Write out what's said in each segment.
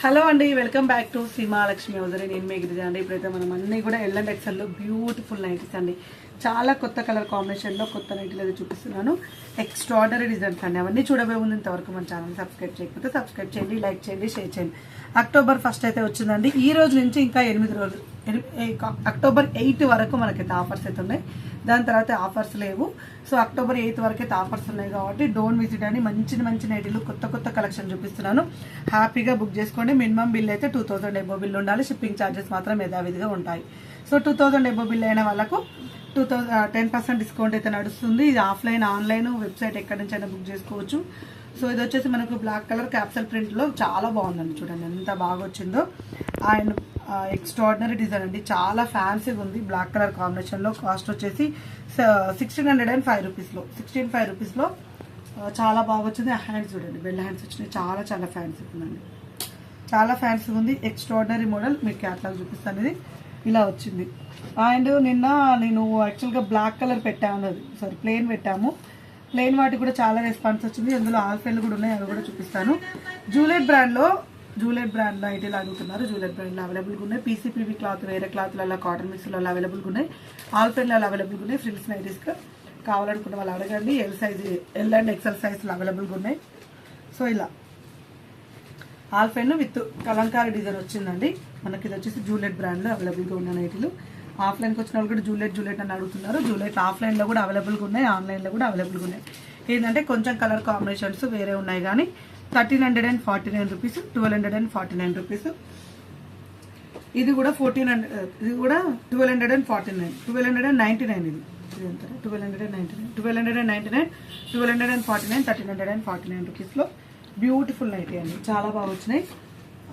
Hello అండి welcome back to Seemalakshmi hosiery. నేను మీ గిరిజ అండి. ఇప్పుడైతే మనం అన్ని కూడా ఎల్ అండ్ ఎక్సెల్లో బ్యూటిఫుల్ నైటీస్ అండి. చాలా కొత్త కలర్ కాంబినేషన్లో కొత్త నైటీలు అయితే చూపిస్తున్నాను. ఎక్స్ట్రాడనరీ డిజైన్స్ అండి. అవన్నీ చూడబోయే ముందు ఇంతవరకు మన ఛానల్ సబ్స్క్రైబ్ చేయకపోతే సబ్స్క్రైబ్ చేయండి లైక్ చేయండి షేర్ చేయండి. అక్టోబర్ ఫస్ట్ అయితే వచ్చిందండి. ఈ రోజు నుంచి ఇంకా ఎనిమిది రోజులు అక్టోబర్ ఎయిట్ వరకు మనకైతే ఆఫర్స్ అయితే ఉన్నాయి. దాని తర్వాత ఆఫర్స్ లేవు. సో అక్టోబర్ ఎయిత్ వరకు అయితే ఆఫర్స్ ఉన్నాయి కాబట్టి డోంట్ విజిట్ అని మంచి మంచి నైటీలు కొత్త కొత్త కలెక్షన్ చూపిస్తున్నాను. హ్యాపీగా బుక్ చేసుకోండి. మినిమం బిల్ అయితే టూ థౌసండ్ ఎబో బిల్ ఉండాలి. షిప్పింగ్ ఛార్జెస్ మాత్రం యథావిధిగా ఉంటాయి. So two thousand above bill అయిన వాళ్ళకు two thousand ten percent discount అయితే నడుస్తుంది. ఇది ఆఫ్లైన్ ఆన్లైన్ వెబ్సైట్ ఎక్కడి నుంచి అయినా బుక్ చేసుకోవచ్చు. సో ఇది వచ్చేసి మనకు బ్లాక్ కలర్ క్యాప్సల్ ప్రింట్లో చాలా బాగుందండి. చూడండి ఎంత బాగా వచ్చిందో. అండ్ ఎక్స్ట్రాడినరీ డిజైన్ అండి. చాలా ఫ్యాన్సీగా ఉంది బ్లాక్ కలర్ కాంబినేషన్లో కాస్ట్ వచ్చేసి సిక్స్టీన్ హండ్రెడ్ అండ్ ఫైవ్ రూపీస్లో సిక్స్టీన్ ఫైవ్ రూపీస్లో చాలా బాగా వచ్చింది. హ్యాండ్స్ చూడండి. బెల్ హ్యాండ్స్ వచ్చినాయి. చాలా చాలా ఫ్యాన్సీ ఉందండి చాలా ఫ్యాన్సీ ఉంది ఎక్స్ట్రాడినరీ మోడల్ మీకు క్యాట్లాగ్ చూపిస్తాను ఇది. ఇలా వచ్చింది. అండ్ నిన్న నేను యాక్చువల్గా బ్లాక్ కలర్ పెట్టాను సారీ ప్లేన్ పెట్టాము. ప్లేన్ వాటికి కూడా చాలా రెస్పాన్స్ వచ్చింది. అందులో ఆల్ఫెన్లు కూడా ఉన్నాయి. అవి కూడా చూపిస్తాను. జూలెట్ బ్రాండ్లో జూలెట్ బ్రాండ్లో ఐటీలు అడుగుతున్నారు. జూలెట్ బ్రాండ్లో అవైలబుల్గా ఉన్నాయి. పీసీపీవి క్లాత్ వేరే క్లాత్లలో కాటన్ మిక్స్లలో అవైలబుల్గా ఉన్నాయి. ఆల్ఫెన్లలో అవైలబుల్గా ఉన్నాయి. ఫ్రిల్స్ నైటీస్ కావాలనుకున్న వాళ్ళు అడగండి. L size L and XL సైజ్లో అవైలబుల్గా ఉన్నాయి. సో ఇలా. ఆల్ఫెన్ విత్ కలంకారీ డిజైన్ వచ్చిందండి. మనకి ఇది వచ్చేసి జూలెట్ బ్రాండ్లో అవైలబుల్గా ఉన్న నైటీలు. ఆఫ్లైన్కి వచ్చిన వాళ్ళు కూడా జూలెట్ జూలెట్ అని అడుగుతున్నారు. జూలెట్ ఆఫ్లైన్లో కూడా అవైలబుల్గా ఉన్నాయి. ఆన్లైన్లో కూడా అవైలబుల్గా ఉన్నాయి. ఏంటంటే కొంచెం కలర్ కాంబినేషన్స్ వేరే ఉన్నాయి కానీ thirteen hundred and forty nine rupees twelve hundred and forty nine rupees. ఇది కూడా ఫోర్టీన్ హండ్రెడ్ ఇది కూడా twelve hundred and forty nine twelve hundred and ninety nine ఇది. ఇది twelve hundred and ninety nine twelve hundred and ninety nine twelve hundred and forty nine thirteen hundred and forty nine రూపీస్లో beautiful nighty అండి. చాలా బాగా వచ్చినాయి.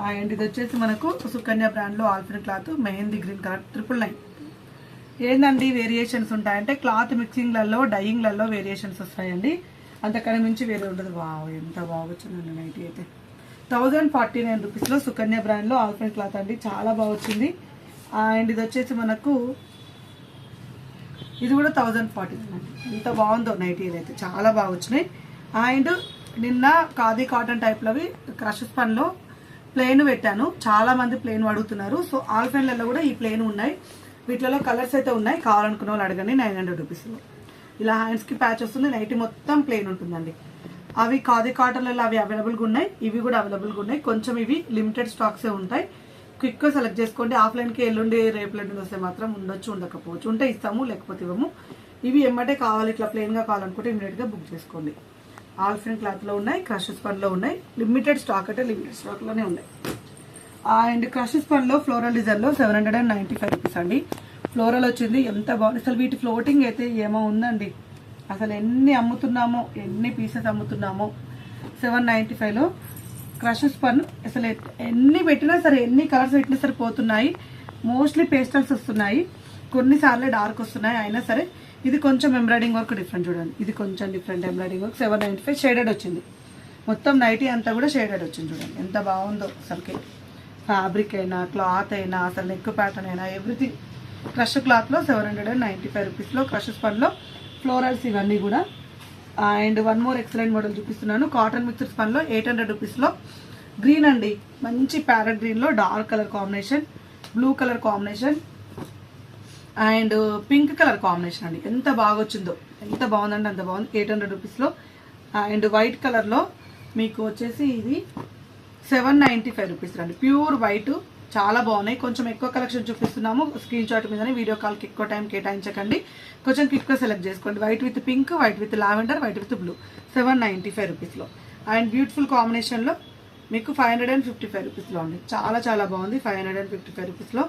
And ఇది వచ్చేసి మనకు సుకన్య బ్రాండ్లో ఆల్ఫిన్ cloth mehndi green colour triple nine. ఏందండి వేరియేషన్స్ ఉంటాయంటే క్లాత్ మిక్సింగ్లలో డయింగ్లలో వేరియేషన్స్ వస్తాయండి. అంతకన్నా మించి వేరే ఉండదు. వావ్ ఎంత బాగా వచ్చిందండి నైటీ అయితే. థౌజండ్ ఫార్టీ నైన్ రూపీస్లో సుకన్య బ్రాండ్లో ఆల్ఫెన్ క్లాత్ అండి. చాలా బాగా వచ్చింది. అండ్ ఇది వచ్చేసి మనకు ఇది కూడా థౌజండ్ ఫార్టీ అండి. ఎంత బాగుందో నైటీలు అయితే. చాలా బాగా వచ్చినాయి. అండ్ నిన్న ఖాదీ కాటన్ టైప్లోవి క్రషెస్ స్పన్లో ప్లెయిన్ పెట్టాను. చాలా మంది ప్లెయిన్ అడుగుతున్నారు. సో ఆల్ఫెన్లలో కూడా ఈ ప్లెయిన్ ఉన్నాయి. వీటిలో కలర్స్ అయితే ఉన్నాయి. కావాలనుకున్న వాళ్ళు అడగండి. నైన్ హండ్రెడ్ రూపీస్లో ఇలా హ్యాండ్స్కి ప్యాచ్ వస్తుంది నైటీ మొత్తం ప్లెయిన్ ఉంటుందండి. అవి ఖాదీ కాటన్లలో అవి అవైలబుల్గా ఉన్నాయి ఇవి కూడా అవైలబుల్గా ఉన్నాయి. కొంచెం ఇవి లిమిటెడ్ స్టాక్సే ఉంటాయి. క్విక్గా సెలెక్ట్ చేసుకోండి. ఆఫ్లైన్కి ఎల్లుండి రేపు ఎల్లుండి వస్తే మాత్రం ఉండొచ్చు ఉండకపోవచ్చు. ఉంటే ఇస్తాము లేకపోతే ఇవ్వము. ఇవి ఎమ్మటే కావాలి ఇట్లా ప్లెయిన్గా కావాలనుకుంటే ఇమీడియట్గా బుక్ చేసుకోండి. ఆల్ఫిన్ క్లాత్లో ఉన్నాయి క్రషెస్ పన్లో ఉన్నాయి. లిమిటెడ్ స్టాక్ అంటే లిమిటెడ్ స్టాక్లోనే ఉన్నాయి. అండ్ క్రషెస్ పన్లో ఫ్లోరల్ డిజైన్లో seven hundred and ninety five rupees అండి. ఫ్లోరల్ వచ్చింది. ఎంత బాగుంది. అసలు వీటి ఫ్లోటింగ్ అయితే ఏమో ఉందండి. అసలు ఎన్ని అమ్ముతున్నామో ఎన్ని పీసెస్ అమ్ముతున్నామో. సెవెన్ నైంటీ ఫైవ్లో క్రషెస్ పన్ను. అసలు ఎన్ని పెట్టినా సరే ఎన్ని కలర్స్ పెట్టినా సరే పోతున్నాయి. మోస్ట్లీ పేస్టల్స్ వస్తున్నాయి. కొన్నిసార్లు డార్క్ వస్తున్నాయి. అయినా సరే ఇది కొంచెం ఎంబ్రాయిడింగ్ వర్క్ డిఫరెంట్ చూడండి. ఇది కొంచెం different embroidering work seven ninety five shaded వచ్చింది. మొత్తం నైటీ అంతా కూడా షేడెడ్ వచ్చింది చూడండి. ఎంత బాగుందో అసలుకి. ఫ్యాబ్రిక్ అయినా క్లాత్ అయినా అసలు నెక్ ప్యాటర్న్ అయినా ఎవ్రీథింగ్ క్రష్ క్లాత్లో seven hundred and ninety five రూపీస్లో క్రష్ స్పన్లో ఫ్లోరల్స్ ఇవన్నీ కూడా. And one more excellent model చూపిస్తున్నాను. కాటన్ మిక్సర్ స్పన్లో ఎయిట్ హండ్రెడ్ రూపీస్లో గ్రీన్ అండి. మంచి ప్యారెట్ గ్రీన్లో dark colour combination blue colour combination and pink colour combination అండి. ఎంత బాగా వచ్చిందో ఎంత బాగుందండి అంత బాగుంది. ఎయిట్ హండ్రెడ్ రూపీస్లో అండ్ వైట్ కలర్లో మీకు వచ్చేసి ఇది సెవెన్ నైంటీ ఫైవ్ రూపీస్ అండి ప్యూర్ వైట్ చాలా బాగున్నాయి. కొంచెం ఎక్కువ కలెక్షన్ చూపిస్తున్నాము. స్క్రీన్ షాట్ మీదనే వీడియో కాల్కి ఎక్కువ టైం కేటాయించకండి. కొంచెం క్విక్గా సెలెక్ట్ చేసుకోండి. White with pink white with lavender white with blue seven ninety five రూపీస్లో అండ్ బ్యూటిఫుల్ కాంబినేషన్లో మీకు five hundred and fifty five రూపీస్లో ఉంది. చాలా చాలా బాగుంది. Five hundred and fifty five రూపీస్లో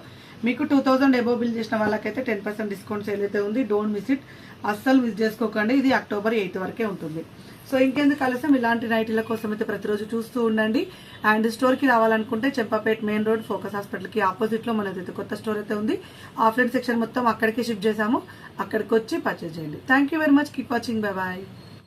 మీకు టూ థౌసండ్ ఎబో బిల్ చేసిన వాళ్ళకైతే టెన్ పర్సెంట్ డిస్కౌంట్ సేల్ అయితే ఉంది. డోంట్ మిస్ ఇట్ అస్సలు మిస్ చేసుకోకండి. ఇది అక్టోబర్ ఎయిత్ వరకే ఉంటుంది. సో ఇంకెందుకు ఆలస్యం? ఇలాంటి నైటీల కోసం అయితే ప్రతిరోజు చూస్తూ ఉండండి. అండ్ స్టోర్కి రావాలనుకుంటే చెంపాపేట్ మెయిన్ రోడ్ ఫోకస్ హాస్పిటల్కి ఆపోజిట్లో మనదైతే కొత్త స్టోర్ అయితే ఉంది. ఆఫ్లైన్ సెక్షన్ మొత్తం అక్కడికి షిఫ్ట్ చేశాము. అక్కడికి వచ్చి పర్చేజ్ చేయండి. Thank you very much. Keep watching. Bye bye.